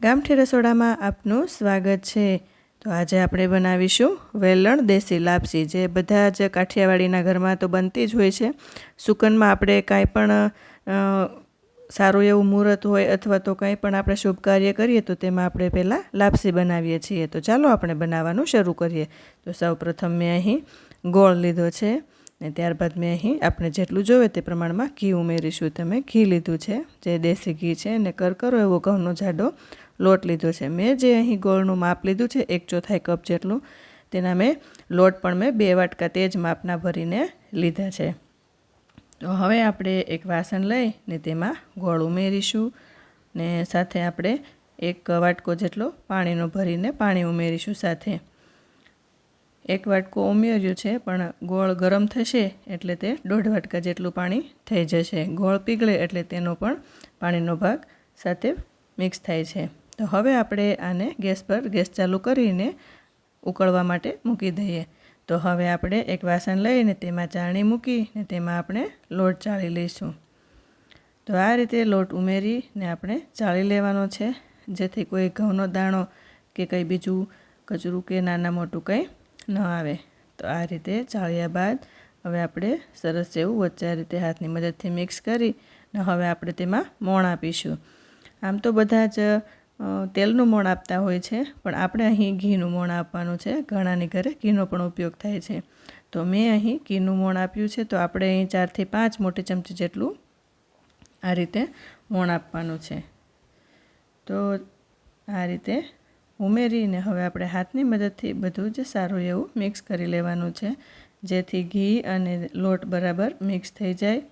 ગામઠી રસોડામાં આપનું સ્વાગત છે. તો આજે આપણે બનાવીશું વેલણ દેશી લાપસી, જે બધા જ કાઠિયાવાડીના ઘરમાં તો બનતી જ હોય છે. સુકનમાં આપણે કાંઈ પણ સારું એવું મુહૂર્ત હોય અથવા તો કંઈ પણ આપણે શુભ કાર્ય કરીએ તો તેમાં આપણે પહેલાં લાપસી બનાવીએ છીએ. તો ચાલો આપણે બનાવવાનું શરૂ કરીએ. તો સૌ પ્રથમ મેં અહીં ગોળ લીધો છે ને ત્યારબાદ મેં અહીં આપણે જેટલું જોવે તે પ્રમાણમાં ઘી ઉમેરીશું. તમે ઘી લીધું છે, જે દેશી ઘી છે અને કરકરો એવો ઘઉંનો જાડો લોટ લીધો છે. મેં જે અહીં ગોળનું માપ લીધું છે, એક ચોથાઈ કપ જેટલું, તેના મેં લોટ પણ મેં બે વાટકા તે જ માપના ભરીને લીધા છે. તો હવે આપણે એક વાસણ લઈ ને તેમાં ગોળ ઉમેરીશું ને સાથે આપણે એક વાટકો જેટલો પાણીનો ભરીને પાણી ઉમેરીશું સાથે. એક વાટકો ઉમેર્યું છે, પણ ગોળ ગરમ થશે એટલે તે દોઢ વાટકા જેટલું પાણી થઈ જશે. ગોળ પીગળે એટલે તેનો પણ પાણીનો ભાગ સાથે મિક્સ થાય છે. તો હવે આપણે આને ગેસ પર ગેસ ચાલુ કરીને ઉકળવા માટે મૂકી દઈએ. તો હવે આપણે એક વાસણ લઈને તેમાં ચાળણી મૂકીને તેમાં આપણે લોટ ચાળી લઈશું. તો આ રીતે લોટ ઉમેરીને આપણે ચાળી લેવાનો છે. જેથી કોઈ ઘઉંનો દાણો કે કંઈ બીજું કચરું કે નાના મોટું કંઈ ન આવે. તો આ રીતે ચાળ્યા બાદ હવે આપણે સરસ જેવું વચ્ચે રીતે હાથની મદદથી મિક્સ કરી ને હવે આપણે તેમાં મોણ આપીશું. આમ તો બધા જ તેલનું મોણ આપતા હોય છે, પણ આપણે અહીં ઘીનું મોણ આપવાનું છે. ઘણાની ઘરે ઘીનો પણ ઉપયોગ થાય છે. તો મેં અહીં ઘીનું મોણ આપ્યું છે, તો આપણે અહીં ચારથી પાંચ મોટી ચમચી જેટલું આ રીતે મોણ આપવાનું છે. તો આ રીતે ઉમેરીને હવે આપણે હાથની મદદથી બધું જ સારું એવું મિક્સ કરી લેવાનું છે, જેથી ઘી અને લોટ બરાબર મિક્સ થઈ જાય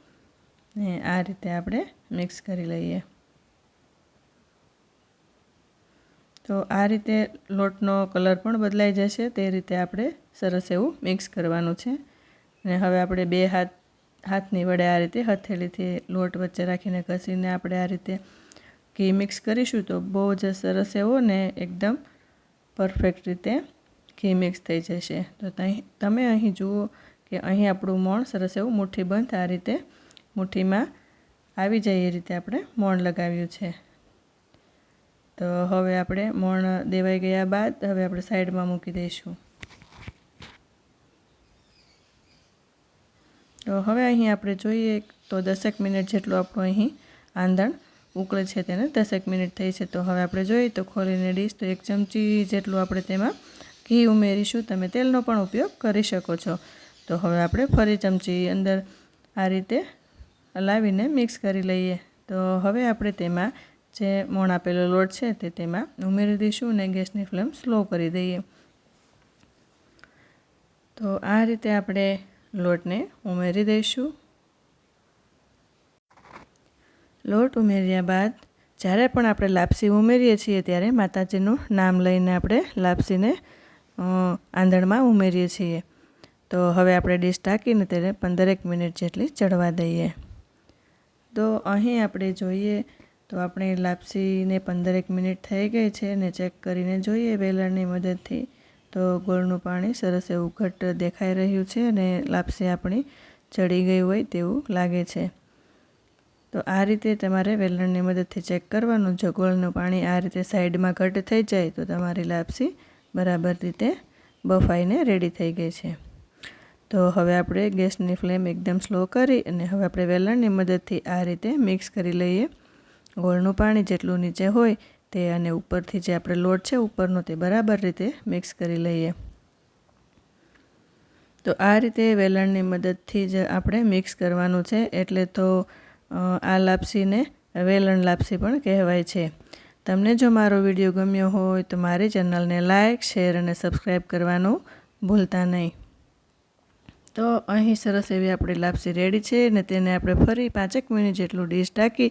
ને આ રીતે આપણે મિક્સ કરી લઈએ. તો આ રીતે લોટનો કલર પણ બદલાઈ જશે. તે રીતે આપણે સરસ એવું મિક્સ કરવાનું છે. અને હવે આપણે બે હાથ, હાથની વડે આ રીતે હથેળીથી લોટ વચ્ચે રાખીને ઘસીને આપણે આ રીતે ઘી મિક્સ કરીશું તો બહુ જ સરસ એવો ને એકદમ પરફેક્ટ રીતે ઘી મિક્સ થઈ જશે. તો તમે અહીં જુઓ કે અહીં આપણું મોણ સરસ એવું મુઠ્ઠી બંધ આ રીતે મુઠ્ઠીમાં આવી જાય એ રીતે આપણે મોણ લગાવ્યું છે. તો હવે આપણે મોણ દેવાઈ ગયા બાદ હવે આપણે સાઈડમાં મૂકી દઈશું. તો હવે અહીં આપણે જોઈએ તો દસેક મિનિટ જેટલું આપણું અહીં આંધણ ઉકળે છે તેને દસેક મિનિટ થઈ છે. તો હવે આપણે જોઈએ તો ખોલીને ડીશ તો એક ચમચી જેટલું આપણે તેમાં ઘી ઉમેરીશું. તમે તેલનો પણ ઉપયોગ કરી શકો છો. તો હવે આપણે ફરી ચમચી અંદર આ રીતે હલાવીને મિક્સ કરી લઈએ. તો હવે આપણે તેમાં જે મોણ આપેલો લોટ છે તે તેમાં ઉમેરી દઈશું અને ગેસની ફ્લેમ સ્લો કરી દઈએ. તો આ રીતે આપણે લોટને ઉમેરી દઈશું. લોટ ઉમેર્યા બાદ જ્યારે પણ આપણે લાપસી ઉમેરીએ છીએ ત્યારે માતાજીનું નામ લઈને આપણે લાપસીને આંધણમાં ઉમેરીએ છીએ. તો હવે આપણે ડીશ ટાંકીને તેને પંદરેક મિનિટ જેટલી ચડવા દઈએ. તો અહીં આપણે જોઈએ તો આપણે લાપસીને પંદરેક મિનિટ થઈ ગઈ છે ને ચેક કરીને જોઈએ વેલણની મદદથી. તો ગોળનું પાણી સરસ એવું ઘટ્ટ દેખાઈ રહ્યું છે અને લાપસી આપણી ચડી ગઈ હોય તેવું લાગે છે. તો આ રીતે તમારે વેલણની મદદથી ચેક કરવાનું. જો ગોળનું પાણી આ રીતે સાઈડમાં ઘટ થઈ જાય તો તમારી લાપસી બરાબર રીતે બફાઈને રેડી થઈ ગઈ છે. તો હવે આપણે ગેસની ફ્લેમ એકદમ સ્લો કરી અને હવે આપણે વેલણની મદદથી આ રીતે મિક્સ કરી લઈએ. ગોળનું પાણી જેટલું નીચે હોય તે અને ઉપરથી જે આપણે લોટ છે ઉપરનો તે બરાબર રીતે મિક્સ કરી લઈએ. તો આ રીતે વેલણની મદદથી જ આપણે મિક્સ કરવાનું છે એટલે તો આ લાપસીને વેલણ લાપસી પણ કહેવાય છે. તમને જો મારો વીડિયો ગમ્યો હોય તો મારી ચેનલને લાઇક શેર અને સબસ્ક્રાઈબ કરવાનું ભૂલતા નહીં. તો અહીં સરસ એવી આપણી લાપસી રેડી છે ને તેને આપણે ફરી પાંચેક મિનિટ જેટલું ડીશ ઢાંકી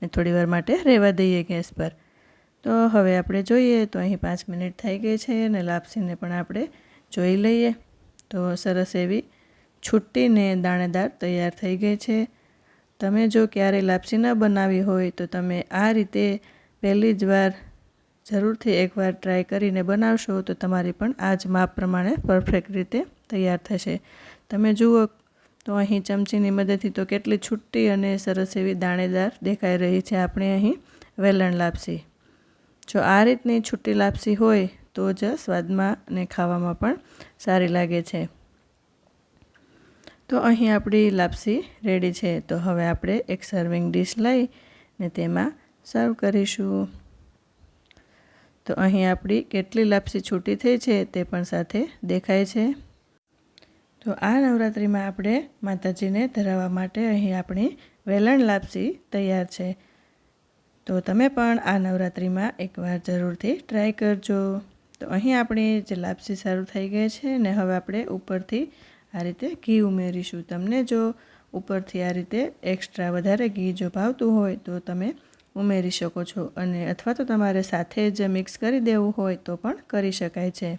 ને થોડીવાર માટે રહેવા દઈએ ગેસ પર. તો હવે આપણે જોઈએ તો અહીં પાંચ મિનિટ થઈ ગઈ છે અને લાપસીને પણ આપણે જોઈ લઈએ. તો સરસ એવી છૂટીને દાણેદાર તૈયાર થઈ ગઈ છે. તમે જો ક્યારેય લાપસી ન બનાવી હોય તો તમે આ રીતે પહેલી જ વાર જરૂરથી એકવાર ટ્રાય કરીને બનાવશો તો તમારી પણ આ જ માપ પ્રમાણે પરફેક્ટ રીતે તૈયાર થશે. તમે જુઓ તો અહીં ચમચીની મદદથી તો કેટલી છૂટી અને સરસ એવી દાણેદાર દેખાઈ રહી છે. આપણે અહીં વેલણ લાપસી. જો આ રીતની છૂટી લાપસી હોય તો જ સ્વાદમાં અને ખાવામાં પણ સારી લાગે છે. તો અહીં આપણી લાપસી રેડી છે. તો હવે આપણે એક સર્વિંગ ડીશ લઈ ને તેમાં સર્વ કરીશું. તો અહીં આપણી કેટલી લાપસી છૂટી થઈ છે તે પણ સાથે દેખાય છે. તો આ નવરાત્રિમાં આપણે માતાજીને ધરાવવા માટે અહીં આપણી વેલણ લાપસી તૈયાર છે. તો તમે પણ આ નવરાત્રિમાં એકવાર જરૂરથી ટ્રાય કરજો. તો અહીં આપણી જે લાપસી સારું થઈ ગઈ છે ને હવે આપણે ઉપરથી આ રીતે ઘી ઉમેરીશું. તમને જો ઉપરથી આ રીતે એક્સ્ટ્રા વધારે ઘી જો ભાવતું હોય તો તમે ઉમેરી શકો છો. અને અથવા તો તમારે સાથે જ મિક્સ કરી દેવું હોય તો પણ કરી શકાય છે.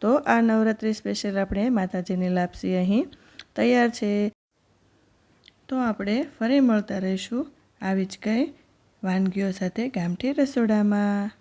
તો આ નવરાત્રિ સ્પેશિયલ આપણે માતાજીની લાપસી અહીં તૈયાર છે. તો આપણે ફરી મળતા રહીશું આવી જ કંઈ વાનગીઓ સાથે ગામઠી રસોડામાં.